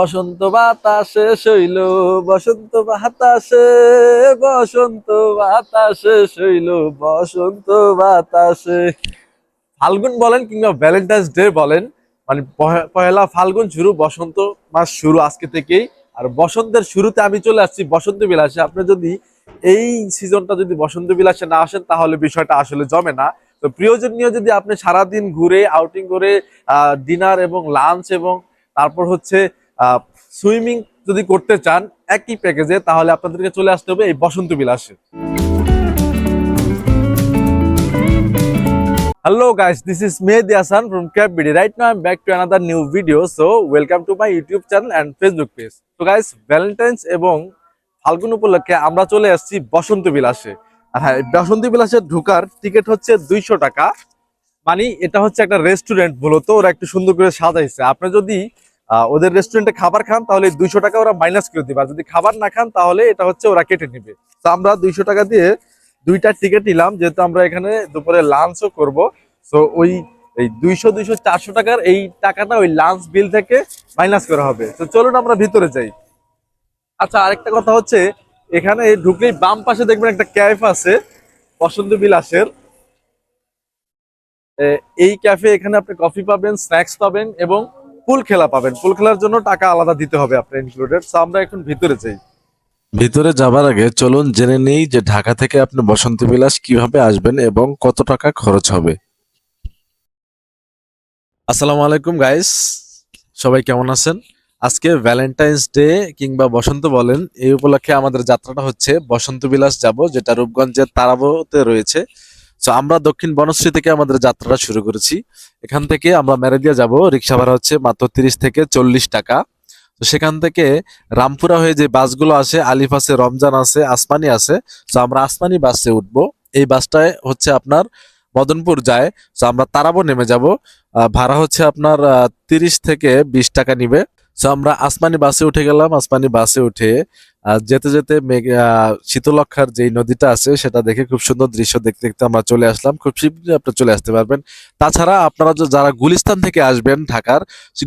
বসন্ত বাতাসে শৈল, বসন্ত বাতাসে বসন্ত বাতাসে শৈল, বসন্ত বাতাসে। ফাল্গুন বলেন কিংবা ভ্যালেন্টাইন্স ডে বলেন মানে পহে- পহেলা ফাল্গুন শুরু, বসন্ত মাস শুরু আজকে থেকেই। আর বসন্তের শুরুতে আমি চলে আসছি বসন্ত বিলাসে। আপনি যদি এই সিজনটা যদি বসন্ত বিলাসে না আসেন, তাহলে বিষয়টা আসলে জমে না। তো প্রিয়জন নিয়ে যদি আপনি সারাদিন ঘুরে আউটিং করে ডিনার এবং লাঞ্চ এবং তারপর হচ্ছে সুইমিং যদি করতে চান একই প্যাকেজে তাহলে আপনাদেরকে চলে আসতে হবে এই বসন্ত বিলাসে Hello guys, this is Mehdi Hassan from Cap BD. Right now I'm back to another new video. So welcome to my YouTube channel and Facebook page. So guys, Valentine's এবং ফাল্গুন উপলক্ষে আমরা চলে আসছি বসন্ত বিলাসে আর হ্যাঁ বসন্ত বিলাসে ঢোকার টিকিট হচ্ছে দুইশো টাকা মানে এটা হচ্ছে একটা রেস্টুরেন্ট মূলত ওরা একটু সুন্দর করে সাজাইছে আপনি যদি ওদের রেস্টুরেন্টে খাবার খান, তাহলে দুইশো টাকা ওরা মাইনাস করে দিবে। আর যদি খাবার না খান, তাহলে এটা হচ্ছে ওরা কেটে নিবে। তো আমরা দুইশো টাকা দিয়ে দুইটা টিকিট নিলাম, যেহেতু আমরা এখানে দুপুরে লাঞ্চও করব। তো ওই, এই দুইশো দুইশো, চারশো টাকার এই টাকাটা ওই লাঞ্চ বিল থেকে মাইনাস করা হবে। তো চলুন আমরা ভিতরে যাই। আচ্ছা আরেকটা কথা হচ্ছে, এখানে ঢুকলেই বাম পাশে দেখবেন একটা ক্যাফ আছে, বসন্ত বিলাসের। এই ক্যাফে এখানে আপনি কফি পাবেন স্ন্যাক্স পাবেন এবং পুল খেলা পাবেন। পুল খেলার জন্য টাকা আলাদা দিতে হবে আপনার ইনক্লুডেড তো আমরা এখন ভিতরে যাই। ভিতরে যাবার আগে চলুন জেনে নেই যে ঢাকা থেকে আপনি বসন্ত বিলাস কীভাবে আসবেন এবং কত টাকা খরচ হবে। আসসালামু আলাইকুম গাইস সবাই কেমন আছেন? আজকে ভ্যালেন্টাইন্স ডে কিংবা বসন্ত বলেন, এই উপলক্ষে আমাদের যাত্রাটা হচ্ছে বসন্ত বিলাস যাব, যেটা রূপগঞ্জের তারাবোতে রয়েছে। তো আমরা দক্ষিণ বনশ্রী থেকে আমাদের যাত্রাটা শুরু করেছি। এখান থেকে আমরা মেরেদিয়া যাব। রিক্সা ভাড়া হচ্ছে মাত্র তিরিশ থেকে চল্লিশ টাকা। তো সেখান থেকে রামপুরা হয়ে যে বাসগুলো আসে, আলিফ আছে, রমজান আছে, আসমানি আছে তো আমরা আসমানি বাসে উঠবো। এই বাসটায় হচ্ছে আপনার মদনপুর যায়। তো আমরা তারাবো নেমে যাব। ভাড়া হচ্ছে আপনার তিরিশ থেকে বিশ টাকা নিবে। তো আমরা আসমানি বাসে উঠে গেলাম। আসমানি বাসে উঠে যেতে যেতে শীতলক্ষার যে নদীটা আছে, সেটা দেখে খুব সুন্দর দৃশ্য দেখতে দেখতে আমরা চলে আসলাম। খুব শীঘ্রই আপনারা চলে আসতে পারবেন। তাছাড়া আপনারা যারা গুলিস্তান থেকে আসবেন ঢাকার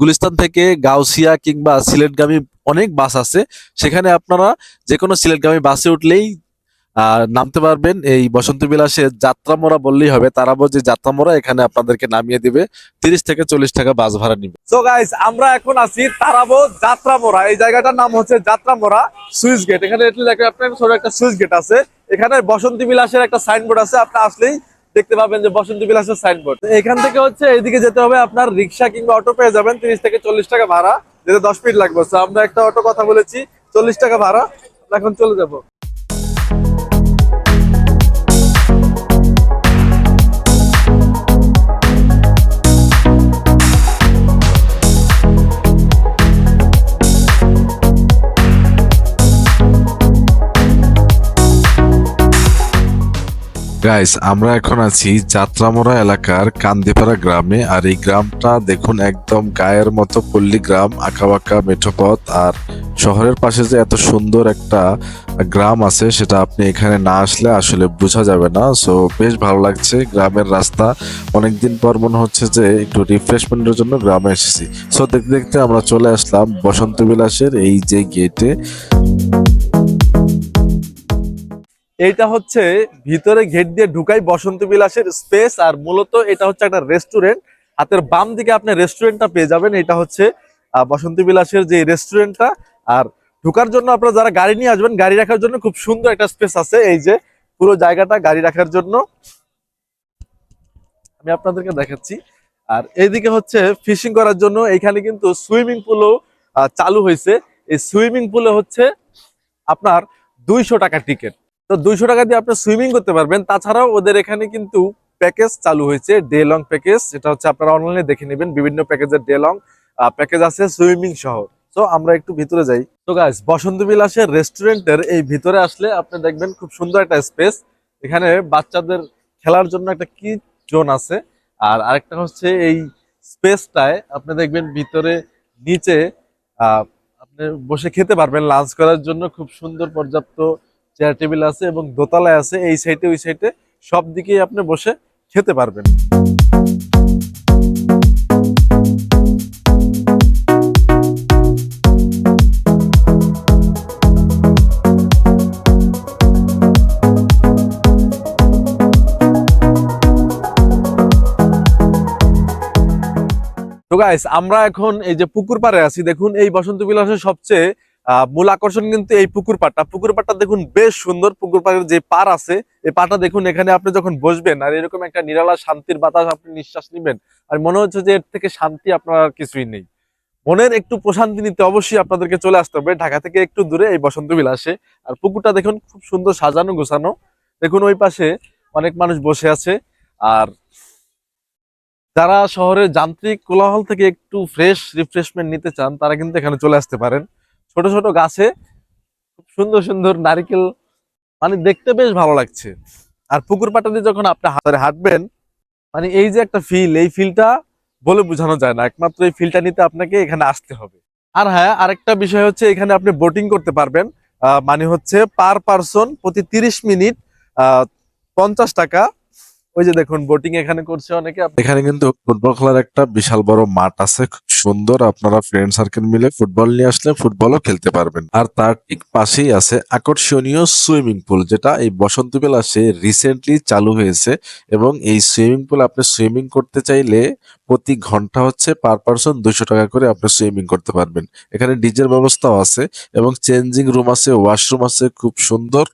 গুলিস্তান থেকে গাউসিয়া কিংবা সিলেটগামী অনেক বাস আছে। সেখানে আপনারা যে কোনো সিলেটগামী বাসে উঠলেই নামতে পারবেন এই বসন্ত বিলাসে যাত্রা মোড়া বললেই হবে। তারাবো যে যাত্রা মোড়া, এখানে আপনাদেরকে নামিয়ে দিবে। তিরিশ থেকে চল্লিশ টাকা বাস ভাড়া নিবে। সো গাইস আমরা এখন আছি তারাবো যাত্রা মোড়া। এই জায়গাটার নাম হচ্ছে যাত্রা মোড়া সুইচ গেট। এখানে আপনার, ছোট একটা সুইচ গেট আছে। এখানে বসন্ত বিলাসের একটা সাইনবোর্ড আছে। আপনি আসলেই দেখতে পাবেন যে বসন্ত বিলাসের সাইনবোর্ড এখান থেকে হচ্ছে এইদিকে যেতে হবে। আপনার রিক্সা কিংবা অটো পেয়ে যাবেন। তিরিশ থেকে চল্লিশ টাকা ভাড়া। যেতে দশ মিনিট লাগবে। আমরা একটা অটো কথা বলেছি, চল্লিশ টাকা ভাড়া। এখন চলে যাব। গাইস আমরা এখন আছি যাত্রামোড়া এলাকার কান্দিপাড়া গ্রামে, আর এই গ্রামটা দেখুন একদম গায়ের মতো পল্লী গ্রাম আঁকাবাঁকা মেঠোপথ, আর শহরের পাশে যে এত সুন্দর একটা গ্রাম আছে, সেটা আপনি এখানে না আসলে আসলে বোঝা যাবে না। সো বেশ ভালো লাগছে গ্রামের রাস্তা। অনেকদিন পর মনে হচ্ছে যে একটু রিফ্রেশমেন্টের জন্য গ্রামে এসেছি। সো দেখতে দেখতে আমরা চলে আসলাম বসন্ত বিলাসের এই যে গেটে এইটা হচ্ছে ভিতরে গেট দিয়ে ঢুকাই বসন্ত বিলাসের স্পেস, আর মূলত এটা হচ্ছে একটা রেস্টুরেন্ট হাতের বাম দিকে আপনি রেস্টুরেন্টটা পেয়ে যাবেন, এটা হচ্ছে বসন্ত বিলাসের যে রেস্টুরেন্টটা আর ঢুকার জন্য আপনারা যারা গাড়ি নিয়ে আসবেন, গাড়ি রাখার জন্য খুব সুন্দর একটা স্পেস আছে, এই যে পুরো জায়গাটা গাড়ি রাখার জন্য। আমি আপনাদেরকে দেখাচ্ছি। আর এইদিকে হচ্ছে ফিশিং করার জন্য এখানে কিন্তু সুইমিং পুলও চালু হয়েছে এই সুইমিং পুলে হচ্ছে আপনার দুইশো টাকা টিকিট তো দুইশো টাকা দিয়ে আপনি সুইমিং করতে পারবেন। তাছাড়াও ওদের এখানে কিন্তু প্যাকেজ চালু হয়েছে ডে লং প্যাকেজ এটা হচ্ছে আপনারা অনলাইনে দেখে নেবেন বিভিন্ন প্যাকেজের ডে লং প্যাকেজ আছে সুইমিং সহ। তো আমরা একটু ভিতরে যাই। তো গাইস বসন্ত বিলাসের রেস্টুরেন্টের এই ভিতরে আসলে আপনি দেখবেন খুব সুন্দর একটা স্পেস এখানে বাচ্চাদের খেলার জন্য একটা কি জোন আছে। আর আরেকটা হচ্ছে এই স্পেসটায় আপনি দেখবেন ভিতরে, নিচে আপনি বসে খেতে পারবেন। লাঞ্চ করার জন্য খুব সুন্দর পর্যাপ্ত চেয়ার টেবিল আছে এবং দোতলায় আছে, এই সাইডে ওই সাইডে সব দিকেই আপনি বসে খেতে পারবেন। তো গাইস আমরা এখন এই যে পুকুর পাড়ে আছি, দেখুন, এই বসন্ত বিলাসের সবচেয়ে মূল আকর্ষণ কিন্তু এই পুকুর পাড়টা। পুকুর পাড়টা দেখুন বেশ সুন্দর। পুকুর পাড়ের যে পার আছে, এই পাটা দেখুন, এখানে আপনি যখন বসবেন আর এরকম একটা নিরালা শান্তির বাতাস আপনি নিঃশ্বাস নিবেন, আর মনে হচ্ছে যে এর থেকে শান্তি আপনার আর কিছুই নেই। মনের একটু প্রশান্তি নিতে অবশ্যই আপনাদেরকে চলে আসতে হবে। ঢাকা থেকে একটু দূরে এই বসন্ত বিলাসে। আর পুকুরটা দেখুন, খুব সুন্দর সাজানো গোছানো। দেখুন, ওই পাশে অনেক মানুষ বসে আছে। আর যারা শহরের যান্ত্রিক কোলাহল থেকে একটু ফ্রেশ রিফ্রেশমেন্ট নিতে চান, তারা কিন্তু এখানে চলে আসতে পারেন। ছোট ছোট গাছে খুব সুন্দর সুন্দর নারিকেল মানে দেখতে বেশ ভালো লাগছে। আর পুকুর পাটা দিয়ে যখন আপনি হাতে হাঁটবেন মানে এই যে একটা ফিল এই ফিলটা বলে বোঝানো যায় না। একমাত্র এই ফিলটা নিতে আপনাকে এখানে আসতে হবে। আর হ্যাঁ আরেকটা বিষয় হচ্ছে এখানে আপনি বোটিং করতে পারবেন। মানে হচ্ছে পার পারসন প্রতি তিরিশ মিনিট আহ, পঞ্চাশ টাকা ওই যে দেখুন বোটিং এখানে করছে অনেকে। এখানে কিন্তু ফুটবল খেলার একটা বিশাল বড় মাঠ আছে, খুব সুন্দর। আপনারা ফ্রেন্ড সার্কেল মিলে ফুটবল নিয়ে আসলে ফুটবলও খেলতে পারবেন। আর তার ঠিক পাশেই আছে আকর্ষণীয় সুইমিং পুল যেটা এই বসন্ত বিলাসে রিসেন্টলি চালু হয়েছে। এবং এই সুইমিং পুল আপনি সুইমিং করতে চাইলে প্রতি ঘণ্টা হচ্ছে পার পারসন দুশো টাকা করে আপনি সুইমিং করতে পারবেন। এখানে ডিজের ব্যবস্থাও আছে এবং চেঞ্জিং রুম আছে ওয়াশরুম আছে, খুব সুন্দর।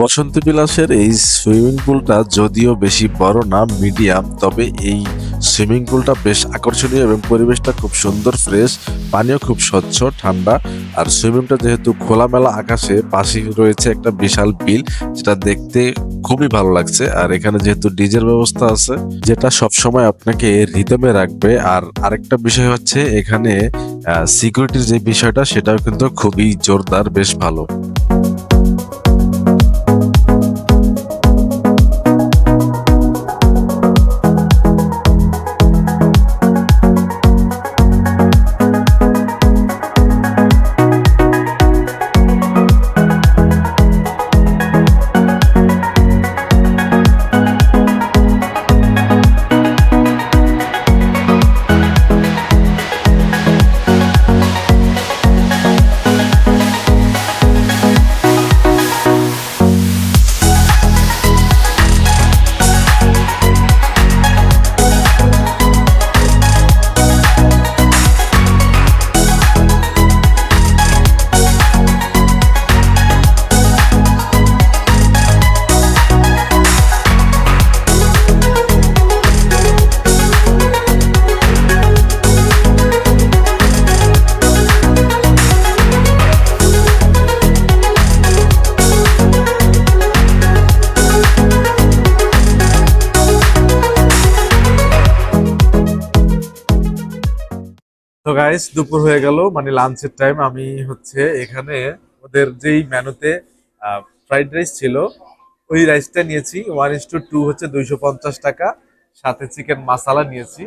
বসন্ত বিলাসের এই সুইমিং পুলটা যদিও বেশি বড় না, মিডিয়াম, তবে এই সুইমিং পুলটা বেশ আকর্ষণীয় এবং পরিবেশটা খুব সুন্দর, ফ্রেশ, পানিও খুব স্বচ্ছ, ঠান্ডা। আর সুইমিংটা যেহেতু খোলামেলা আকাশে পাশে রয়েছে একটা বিশাল বিল, যেটা দেখতে খুবই ভালো লাগছে। আর এখানে যেহেতু ডিজের ব্যবস্থা আছে, যেটা সব সময় আপনাকে রিদমে রাখবে। আর আরেকটা বিষয় হচ্ছে, এখানে সিকিউরিটির যে বিষয়টা, সেটাও কিন্তু খুবই জোরদার, বেশ ভালো। গাইস দুপুর হয়ে গেল মানে লাঞ্চের টাইম আমি হচ্ছে এখানে ওদের যেই মেনুতে ফ্রাইড রাইস ছিল, ওই রাইসটা নিয়েছি। ওয়ান ইস টু টু হচ্ছে দুইশো পঞ্চাশ টাকা, সাথে চিকেন মাসালা নিয়েছি।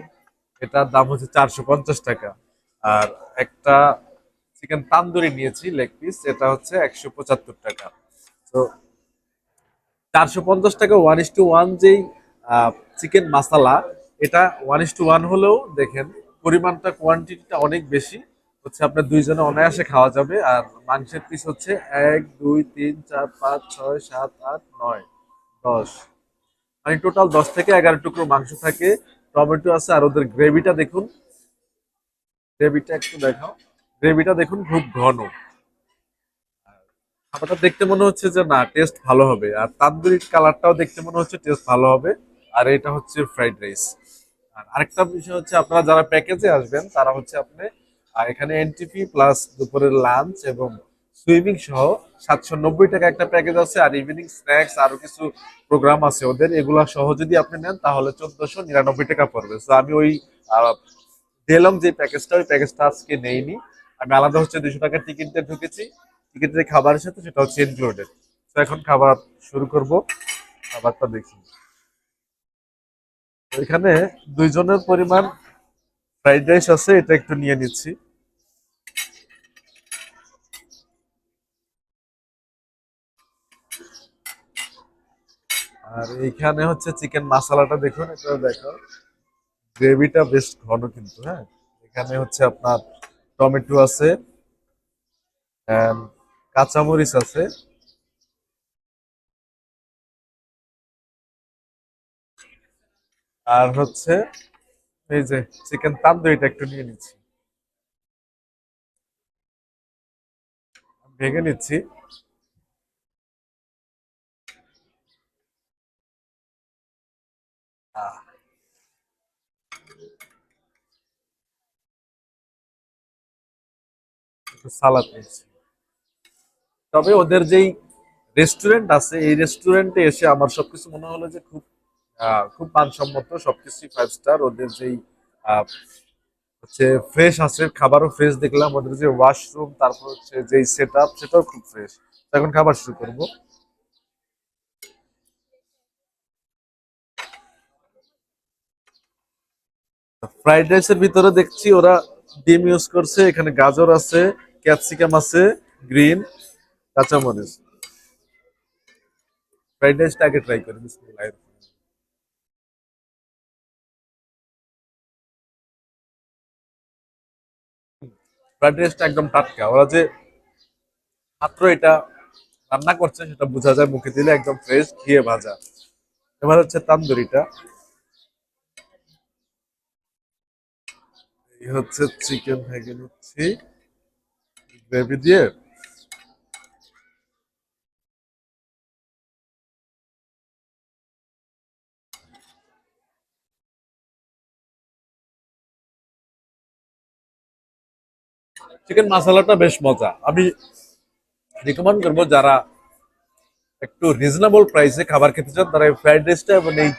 এটার দাম হচ্ছে চারশো পঞ্চাশ টাকা। আর একটা চিকেন তান্দুরি নিয়েছি লেগ পিস এটা হচ্ছে একশো পঁচাত্তর টাকা। তো চারশো পঞ্চাশ টাকা ওয়ান ইস টু ওয়ান যেই চিকেন মাসালা এটা ওয়ান ইস টু ওয়ান হলেও দেখেন পরিমাণটা কোয়ান্টিটিটা অনেক বেশি। হচ্ছে আপনার দুইজনে অনায়াসে খাওয়া যাবে আর মাংসের পিস হচ্ছে এক, দুই, তিন, চার, পাঁচ, ছয়, সাত, আট, নয়, দশ। মানে টোটাল দশ থেকে এগারো টুকরো মাংস থাকে। টমেটো আছে আর ওদের গ্রেভিটা দেখুন। গ্রেভিটা একটু দেখাও। গ্রেভিটা দেখুন খুব ঘন। খাবারটা দেখতে মনে হচ্ছে যে না টেস্ট ভালো হবে। আর তান্দুরি কালারটাও দেখতে মনে হচ্ছে টেস্ট ভালো হবে। আর এটা হচ্ছে ফ্রাইড রাইস আর আরেকটা বিষয় হচ্ছে আপনারা যারা প্যাকেজে আসবেন, তারা হচ্ছে আপনি এখানে এনটিপি প্লাস দুপুরের লাঞ্চ এবং সুইমিং সহ সাতশো নব্বই টাকা একটা প্যাকেজ আছে, আর ইভিনিং স্ন্যাক্স আরও কিছু প্রোগ্রাম আছে ওদের। এগুলা সহ যদি আপনি নেন, তাহলে চোদ্দশো নিরানব্বই টাকা পড়বে। তো আমি ওই ডেলং যে প্যাকেজটা ওই প্যাকেজটা আজকে নেইনি। আমি আলাদা হচ্ছে দুশো টাকার টিকিট দিয়ে ঢুকেছি। টিকিটের খাবারের সাথে সেটা হচ্ছে ইনক্লুডেড তো এখন খাবার শুরু করব। খাবারটা দেখি। এখানে দুইজনের পরিমাণ ফ্রাইড রাইস আছে, এটা একটু নিয়ে নিচ্ছি। আর এইখানে হচ্ছে চিকেন মশলাটা দেখুন এটা দেখো। গ্রেভিটা বেশ ঘন কিন্তু হ্যাঁ? এখানে হচ্ছে আপনার টমেটো আছে কাঁচামরিচ আছে। আর হচ্ছে এই যে চিকেন তান্দুরিটা একটু নিয়ে নিচ্ছি। ভেঙে নিচ্ছি। সালাদ নিচ্ছি। তবে ওদের যেই রেস্টুরেন্ট আছে, এই রেস্টুরেন্টে এসে আমার সবকিছু মনে হলো যে খুব খুব মানসম্মত সবকিছু ফাইভ স্টার ওদের যেই হচ্ছে ফ্রেশ আছে খাবারও ফ্রেশ দেখলাম, ওদের যে ওয়াশরুম তারপর হচ্ছে যেই সেট আপ সেটাও খুব ফ্রেশ এখন খাবার শুরু করব। ফ্রাইড রাইসের ভিতরে দেখছি ওরা ডিম ইউজ করছে, এখানে গাজর আছে ক্যাপসিকাম আছে গ্রিন কাঁচামরিচ। ফ্রাইড রাইসটা আগে ট্রাই করি ফ্রাইড রাইসটা একদম টাটকা। ওরা যে মাত্র এটা রান্না করছে সেটা বোঝা যায়, মুখে দিলে একদম ফ্রেশ ঘিয়ে ভাজা। এবার হচ্ছে তান্দুরিটা। এই হচ্ছে চিকেন ভেগে নিচ্ছি। গ্রেভি দিয়ে চিকেন মশালাটা বেশ মজা। আমি রিকমেন্ড করব যারা একটু রিজনেবল প্রাইসে খাবার খেতে চান, তারা এই ফ্রাইড রাইসটা এবং এই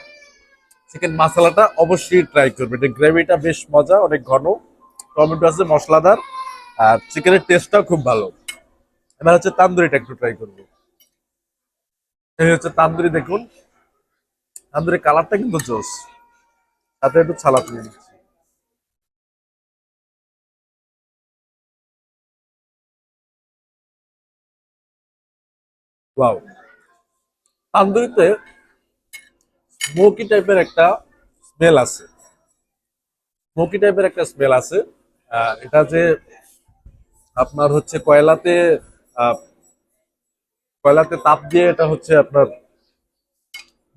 চিকেন মশালাটা অবশ্যই ট্রাই করবে। এটা গ্রেভিটা বেশ মজা, অনেক ঘন। টমেটো আছে, মশলাদার। আর চিকেনের টেস্টটাও খুব ভালো। এবার হচ্ছে তান্দুরিটা একটু ট্রাই করব। এই হচ্ছে তান্দুরি দেখুন। তান্দুরি কালারটা কিন্তু জোস। তাতে একটু সালাদ নিয়ে ওয়াও তান্দুরিতে স্মোকি টাইপের একটা স্মেল আছে। স্মোকি টাইপের একটা স্মেল আছে। এটা যে আপনার হচ্ছে কয়লাতে কয়লাতে তাপ দিয়ে এটা হচ্ছে আপনার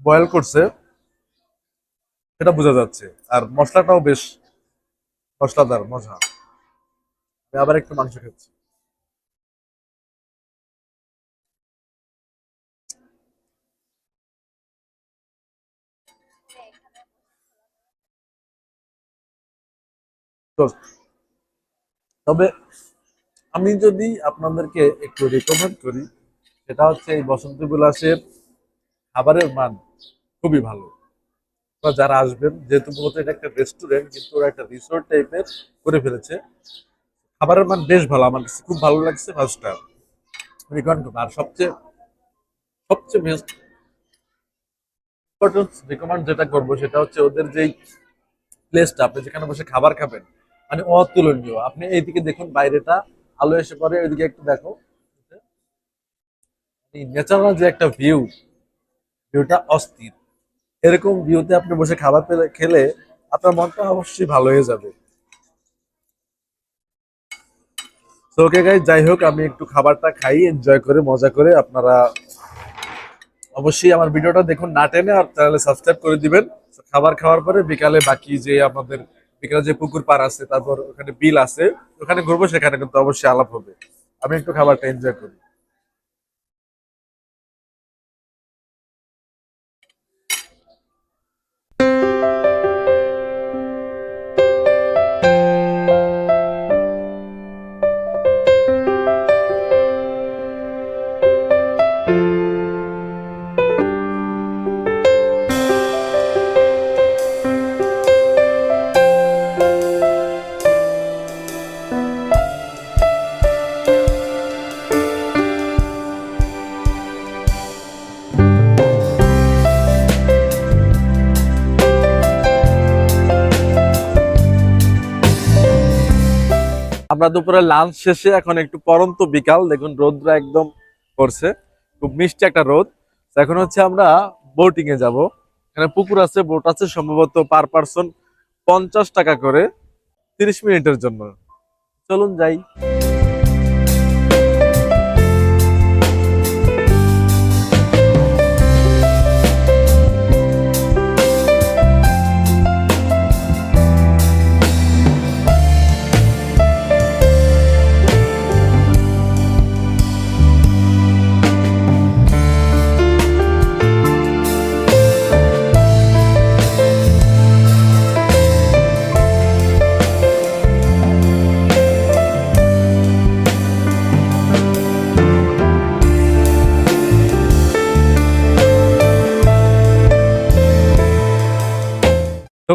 বয়েল করছে, সেটা বোঝা যাচ্ছে। আর মশলাটাও বেশ মশলাদার, মজা। আবার একটু মাংস খাচ্ছি তবে আমি যদি আপনাদেরকে একটু রেকমেন্ড করি, সেটা হচ্ছে এই বসন্ত বিলাসের খাবারের মান খুবই ভালো। যারা আসবেন, যেহেতু মূলত এটা একটা রেস্টুরেন্ট কিন্তু ওরা একটা রিসোর্ট টাইপের করে ফেলেছে। খাবারের মান বেশ ভালো, আমার কাছে খুব ভালো লাগছে ফার্স্টটা রিকমেন্ড আর সবচেয়ে সবচেয়ে বেস্ট রিকমেন্ড যেটা করব, সেটা হচ্ছে ওদের যেই প্লেসটা আপনি যেখানে বসে খাবার খাবেন মানে অতুলনীয়। আপনি এইদিকে দেখুন, বাইরেটা আলো এসে পরে ওইদিকে একটু দেখো। ন্যাচারাল যে একটা ভিউ ভিউটা অস্থির। এরকম ভিউতে আপনি বসে খাবার পেলে, খেলে আপনার মনটা অবশ্যই ভালো হয়ে যাবে। তো ওকে গাই যাই হোক, আমি একটু খাবারটা খাই এনজয় করে, মজা করে আপনারা অবশ্যই আমার ভিডিওটা দেখুন না টেনে, আর চ্যানেলে সাবস্ক্রাইব করে দিবেন। খাবার খাওয়ার পরে বিকালে বাকি যে আমাদের বিকালে যে পুকুর পার আছে, তারপর ওখানে বিল আছে, ওখানে ঘুরবো, সেখানে কিন্তু অবশ্যই আলাপ হবে। আমি একটু খাবারটা এনজয় করি। আমরা দুপুরে লাঞ্চ শেষে এখন একটু পরন্ত বিকাল। দেখুন রোদরা একদম করছে খুব মিষ্টি একটা রোদ। এখন হচ্ছে আমরা বোটিং এ যাব। এখানে পুকুর আছে বোট আছে, সম্ভবত পার পার্সন পঞ্চাশ টাকা করে। তিরিশ মিনিটের জন্য। চলুন যাই।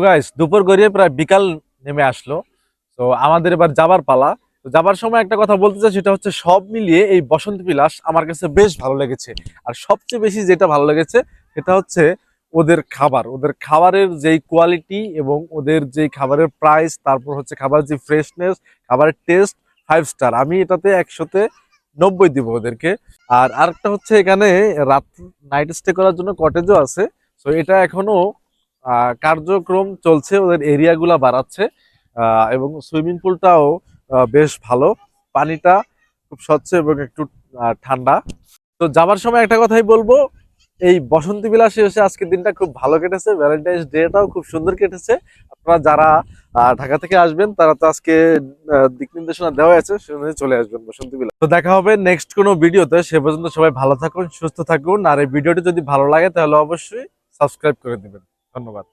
গাইস দুপুর গড়িয়ে প্রায় বিকাল নেমে আসলো। তো আমাদের এবার যাবার পালা। তো যাবার সময় একটা কথা বলতে চাই সেটা হচ্ছে সব মিলিয়ে এই বসন্ত বিলাস আমার কাছে বেশ ভালো লেগেছে। আর সবচেয়ে বেশি যেটা ভালো লেগেছে সেটা হচ্ছে ওদের খাবার। ওদের খাবারের যেই কোয়ালিটি এবং ওদের যেই খাবারের প্রাইস তারপর হচ্ছে খাবার যে ফ্রেশনেস খাবারের টেস্ট ফাইভ স্টার আমি এটাতে একশোতে নব্বই দিব ওদেরকে। আর আরেকটা হচ্ছে এখানে রাত নাইট স্টে করার জন্য কটেজও আছে। তো এটা এখনও আহ, কার্যক্রম চলছে, ওদের এরিয়াগুলা বাড়াচ্ছে এবং সুইমিং পুলটাও বেশ ভালো। পানিটা খুব স্বচ্ছ এবং একটু ঠান্ডা। তো যাবার সময় একটা কথাই বলব, এই বসন্ত বিলাসে এসে আজকের দিনটা খুব ভালো কেটেছে ভ্যালেন্টাইন্স ডেটাও খুব সুন্দর কেটেছে। আপনারা যারা ঢাকা থেকে আসবেন, তারা তো আজকে দিক নির্দেশনা দেওয়া আছে সে অনুযায়ী চলে আসবেন বসন্ত বিলাস। তো দেখা হবে নেক্সট কোনো ভিডিওতে, সে পর্যন্ত সবাই ভালো থাকুন, সুস্থ থাকুন, আর এই ভিডিওটি যদি ভালো লাগে, তাহলে অবশ্যই সাবস্ক্রাইব করে দিবেন। ধন্যবাদ।